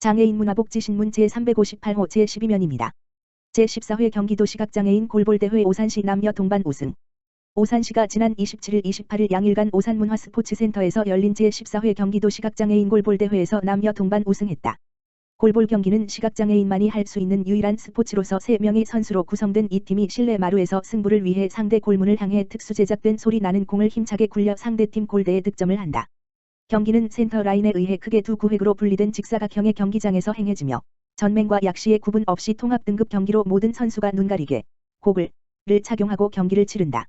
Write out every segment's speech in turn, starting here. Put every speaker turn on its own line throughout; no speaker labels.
장애인 문화복지신문 제358호 제12면입니다. 제14회 경기도 시각장애인 골볼대회 오산시 남녀 동반 우승 오산시가 지난 27일 28일 양일간 오산문화스포츠센터에서 열린 제14회 경기도 시각장애인 골볼대회에서 남녀 동반 우승했다. 골볼 경기는 시각장애인만이 할 수 있는 유일한 스포츠로서 3명의 선수로 구성된 이 팀이 실내 마루에서 승부를 위해 상대 골문을 향해 특수 제작된 소리 나는 공을 힘차게 굴려 상대팀 골대에 득점을 한다. 경기는 센터 라인에 의해 크게 두 구획으로 분리된 직사각형의 경기장에서 행해지며 전맹과 약시의 구분 없이 통합 등급 경기로 모든 선수가 눈가리게 고글을 착용하고 경기를 치른다.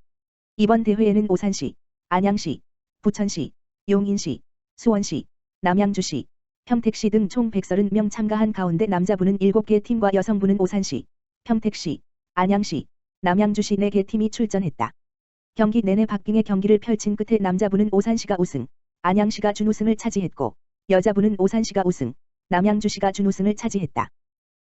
이번 대회에는 오산시, 안양시, 부천시, 용인시, 수원시, 남양주시, 평택시 등 총 130명 참가한 가운데 남자부는 7개 팀과 여성부는 오산시, 평택시, 안양시, 남양주시 4개 팀이 출전했다. 경기 내내 박빙의 경기를 펼친 끝에 남자부는 오산시가 우승, 안양시가 준우승을 차지했고 여자부는 오산시가 우승, 남양주시가 준우승을 차지했다.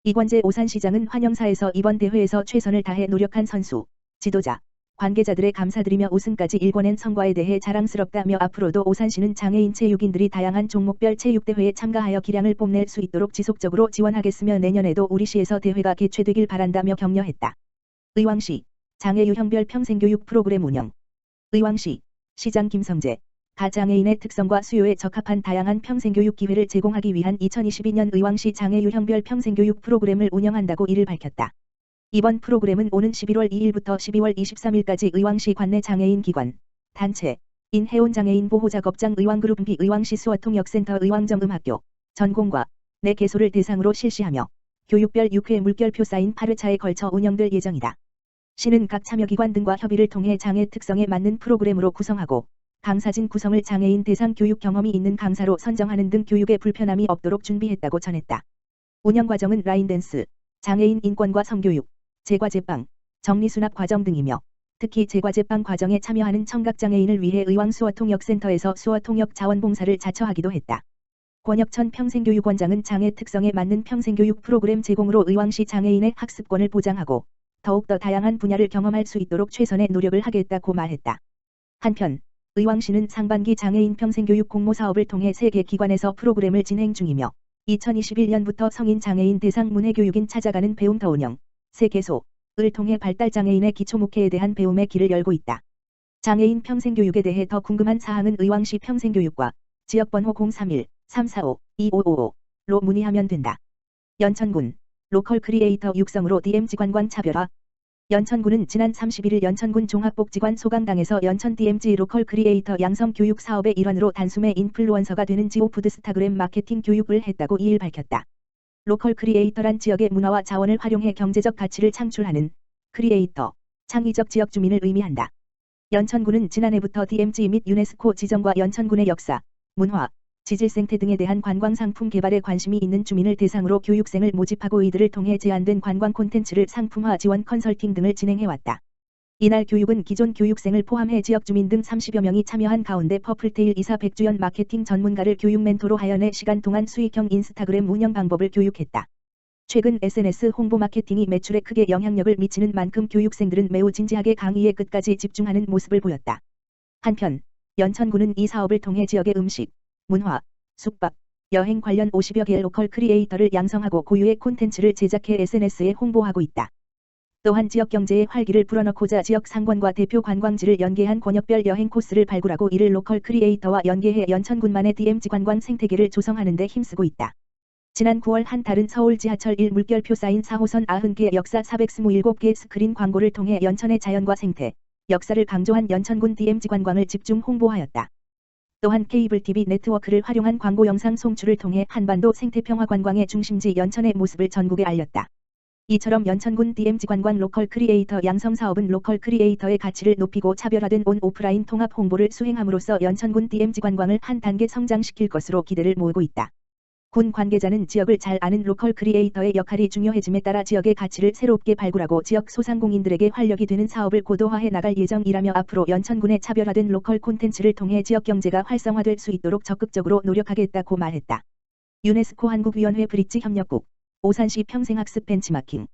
이관재 오산시장은 환영사에서 이번 대회에서 최선을 다해 노력한 선수, 지도자, 관계자들의 감사드리며 우승까지 일궈낸 성과에 대해 자랑스럽다며 앞으로도 오산시는 장애인 체육인들이 다양한 종목별 체육대회에 참가하여 기량을 뽐낼 수 있도록 지속적으로 지원하겠으며 내년에도 우리 시에서 대회가 개최되길 바란다며 격려했다. 의왕시 장애 유형별 평생교육 프로그램 운영 의왕시 시장 김성재 가장애인의 특성과 수요에 적합한 다양한 평생교육 기회를 제공하기 위한 2022년 의왕시 장애유형별 평생교육 프로그램을 운영한다고 이를 밝혔다. 이번 프로그램은 오는 11월 2일부터 12월 23일까지 의왕시 관내 장애인 기관, 단체, 인 해운장애인 보호작업장 의왕그룹 비 의왕시 수어통역센터 의왕정음학교, 전공과 내 개소를 대상으로 실시하며 교육별 6회 물결표 쌓인 8회차에 걸쳐 운영될 예정이다. 시는 각 참여기관 등과 협의를 통해 장애 특성에 맞는 프로그램으로 구성하고 강사진 구성을 장애인 대상 교육 경험이 있는 강사로 선정하는 등 교육에 불편함이 없도록 준비했다고 전했다. 운영 과정은 라인댄스, 장애인 인권과 성교육, 재과제빵, 정리수납 과정 등이며 특히 재과제빵 과정에 참여하는 청각장애인을 위해 의왕수어통역센터에서 수어통역 자원봉사를 자처하기도 했다. 권혁천 평생교육원장은 장애 특성에 맞는 평생교육 프로그램 제공으로 의왕시 장애인의 학습권을 보장하고 더욱더 다양한 분야를 경험할 수 있도록 최선의 노력을 하겠다고 말했다. 한편 의왕시는 상반기 장애인 평생교육 공모 사업을 통해 세개 기관에서 프로그램을 진행 중이며 2021년부터 성인 장애인 대상 문해교육인 찾아가는 배움 더 운영, 세계소을 통해 발달장애인의 기초목회에 대한 배움의 길을 열고 있다. 장애인 평생교육에 대해 더 궁금한 사항은 의왕시 평생교육과 지역번호 031-345-2555로 문의하면 된다. 연천군 로컬 크리에이터 육성으로 DMZ 관광 차별화 연천군은 지난 31일 연천군 종합복지관 소강당에서 연천 DMG 로컬 크리에이터 양성 교육 사업의 일환으로 단숨에 인플루언서가 되는 지오 푸드스타그램 마케팅 교육을 했다고 이일 밝혔다. 로컬 크리에이터란 지역의 문화와 자원을 활용해 경제적 가치를 창출하는 크리에이터, 창의적 지역 주민을 의미한다. 연천군은 지난해부터 DMG 및 유네스코 지정과 연천군의 역사, 문화, 지질 생태 등에 대한 관광 상품 개발에 관심이 있는 주민을 대상으로 교육생을 모집하고 이들을 통해 제안된 관광 콘텐츠를 상품화 지원 컨설팅 등을 진행해왔다. 이날 교육은 기존 교육생을 포함해 지역 주민 등 30여 명이 참여한 가운데 퍼플테일 이사 백주연 마케팅 전문가를 교육 멘토로 하여 4시간 동안 수익형 인스타그램 운영 방법을 교육했다. 최근 SNS 홍보 마케팅이 매출에 크게 영향력을 미치는 만큼 교육생들은 매우 진지하게 강의의 끝까지 집중하는 모습을 보였다. 한편 연천군은 이 사업을 통해 지역의 음식, 문화, 숙박, 여행 관련 50여 개의 로컬 크리에이터를 양성하고 고유의 콘텐츠를 제작해 SNS에 홍보하고 있다. 또한 지역 경제에 활기를 불어넣고자 지역 상권과 대표 관광지를 연계한 권역별 여행 코스를 발굴하고 이를 로컬 크리에이터와 연계해 연천군만의 DMZ 관광 생태계를 조성하는 데 힘쓰고 있다. 지난 9월 한 달은 서울 지하철 1 물결표 쌓인 4호선 90개 역사 427개 스크린 광고를 통해 연천의 자연과 생태, 역사를 강조한 연천군 DMZ 관광을 집중 홍보하였다. 또한 케이블 TV 네트워크를 활용한 광고 영상 송출을 통해 한반도 생태평화 관광의 중심지 연천의 모습을 전국에 알렸다. 이처럼 연천군 DMZ 관광 로컬 크리에이터 양성 사업은 로컬 크리에이터의 가치를 높이고 차별화된 온 오프라인 통합 홍보를 수행함으로써 연천군 DMZ 관광을 한 단계 성장시킬 것으로 기대를 모으고 있다. 군 관계자는 지역을 잘 아는 로컬 크리에이터의 역할이 중요해짐에 따라 지역의 가치를 새롭게 발굴하고 지역 소상공인들에게 활력이 되는 사업을 고도화해 나갈 예정이라며 앞으로 연천군의 차별화된 로컬 콘텐츠를 통해 지역 경제가 활성화될 수 있도록 적극적으로 노력하겠다고 말했다. 유네스코 한국위원회 브릿지 협력국 오산시 평생학습 벤치마킹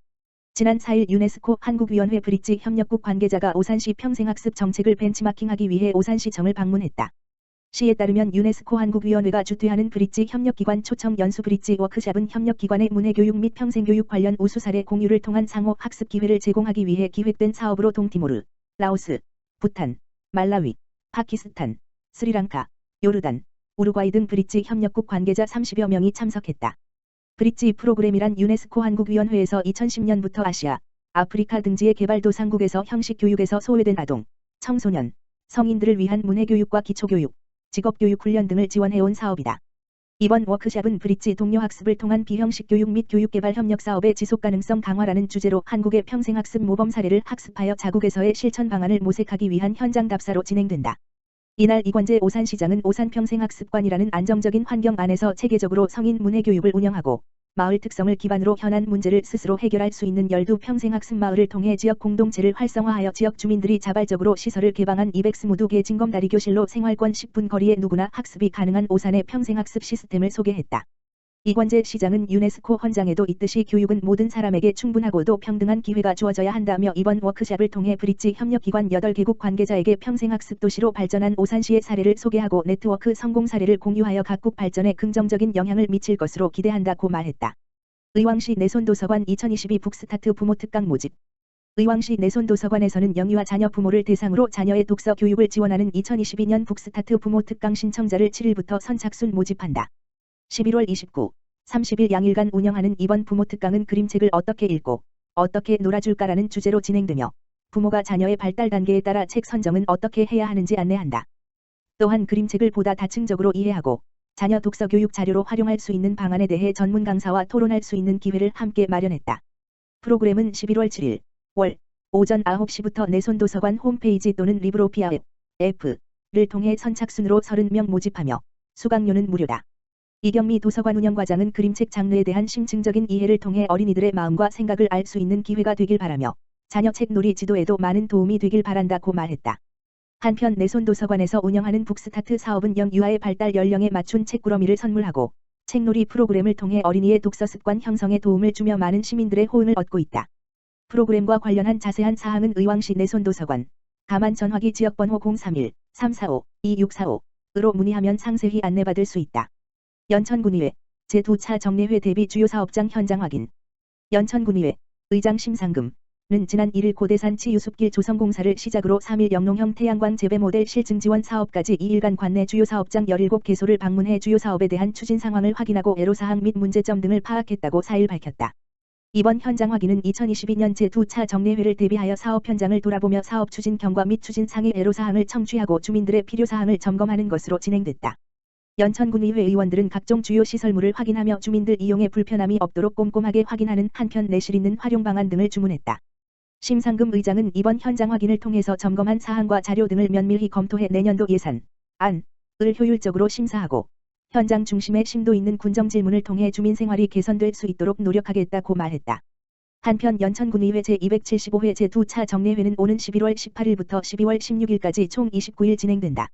지난 4일 유네스코 한국위원회 브릿지 협력국 관계자가 오산시 평생학습 정책을 벤치마킹하기 위해 오산시청을 방문했다. 시에 따르면 유네스코 한국위원회가 주최하는 브릿지 협력기관 초청 연수 브릿지 워크샵은 협력기관의 문해교육 및 평생교육 관련 우수 사례 공유를 통한 상호 학습 기회를 제공하기 위해 기획된 사업으로 동티모르, 라오스, 부탄, 말라위, 파키스탄, 스리랑카, 요르단, 우루과이 등 브릿지 협력국 관계자 30여 명이 참석했다. 브릿지 프로그램이란 유네스코 한국위원회에서 2010년부터 아시아, 아프리카 등지의 개발도상국에서 형식 교육에서 소외된 아동, 청소년, 성인들을 위한 문해교육과 기초교육, 직업교육 훈련 등을 지원해온 사업이다. 이번 워크샵은 브릿지 동료 학습을 통한 비형식 교육 및 교육개발 협력 사업의 지속가능성 강화라는 주제로 한국의 평생학습 모범 사례를 학습하여 자국에서의 실천 방안을 모색하기 위한 현장 답사로 진행된다. 이날 이관재 오산시장은 오산평생학습관이라는 안정적인 환경 안에서 체계적으로 성인 문해교육을 운영하고 마을 특성을 기반으로 현안 문제를 스스로 해결할 수 있는 열두 평생학습 마을을 통해 지역 공동체를 활성화하여 지역 주민들이 자발적으로 시설을 개방한 222개 진검다리 교실로 생활권 10분 거리에 누구나 학습이 가능한 오산의 평생학습 시스템을 소개했다. 이관재 시장은 유네스코 헌장에도 있듯이 교육은 모든 사람에게 충분하고도 평등한 기회가 주어져야 한다며 이번 워크샵을 통해 브릿지 협력기관 8개국 관계자에게 평생학습 도시로 발전한 오산시의 사례를 소개하고 네트워크 성공 사례를 공유하여 각국 발전에 긍정적인 영향을 미칠 것으로 기대한다고 말했다. 의왕시 내손도서관 2022 북스타트 부모 특강 모집 의왕시 내손도서관에서는 영유아 자녀 부모를 대상으로 자녀의 독서 교육을 지원하는 2022년 북스타트 부모 특강 신청자를 7일부터 선착순 모집한다. 11월 29, 30일 양일간 운영하는 이번 부모 특강은 그림책을 어떻게 읽고 어떻게 놀아줄까라는 주제로 진행되며 부모가 자녀의 발달 단계에 따라 책 선정은 어떻게 해야 하는지 안내한다. 또한 그림책을 보다 다층적으로 이해하고 자녀 독서 교육 자료로 활용할 수 있는 방안에 대해 전문 강사와 토론할 수 있는 기회를 함께 마련했다. 프로그램은 11월 7일 월 오전 9시부터 내손도서관 홈페이지 또는 리브로피아 앱, F를 통해 선착순으로 30명 모집하며 수강료는 무료다. 이경미 도서관 운영과장은 그림책 장르에 대한 심층적인 이해를 통해 어린이들의 마음과 생각을 알 수 있는 기회가 되길 바라며 자녀 책 놀이 지도에도 많은 도움이 되길 바란다고 말했다. 한편 내손 도서관에서 운영하는 북스타트 사업은 영 유아의 발달 연령에 맞춘 책꾸러미를 선물하고 책놀이 프로그램을 통해 어린이의 독서 습관 형성에 도움을 주며 많은 시민들의 호응을 얻고 있다. 프로그램과 관련한 자세한 사항은 의왕시 내손 도서관 가만 전화기 지역번호 031-345-2645으로 문의하면 상세히 안내받을 수 있다. 연천군의회 제2차 정례회 대비 주요 사업장 현장 확인 연천군의회 의장 심상금은 지난 1일 고대산 치 유숲길 조성공사를 시작으로 3일 영농형 태양광 재배 모델 실증 지원 사업까지 2일간 관내 주요 사업장 17개소를 방문해 주요 사업에 대한 추진 상황을 확인하고 애로사항 및 문제점 등을 파악했다고 4일 밝혔다. 이번 현장 확인은 2022년 제2차 정례회를 대비하여 사업 현장을 돌아보며 사업 추진 경과 및 추진 상의 애로사항을 청취하고 주민들의 필요사항을 점검하는 것으로 진행됐다. 연천군의회 의원들은 각종 주요 시설물을 확인하며 주민들 이용에 불편함이 없도록 꼼꼼하게 확인하는 한편 내실 있는 활용 방안 등을 주문했다. 심상금 의장은 이번 현장 확인을 통해서 점검한 사항과 자료 등을 면밀히 검토해 내년도 예산, 안을 효율적으로 심사하고 현장 중심의 심도 있는 군정 질문을 통해 주민 생활이 개선될 수 있도록 노력하겠다고 말했다. 한편 연천군의회 제275회 제2차 정례회는 오는 11월 18일부터 12월 16일까지 총 29일 진행된다.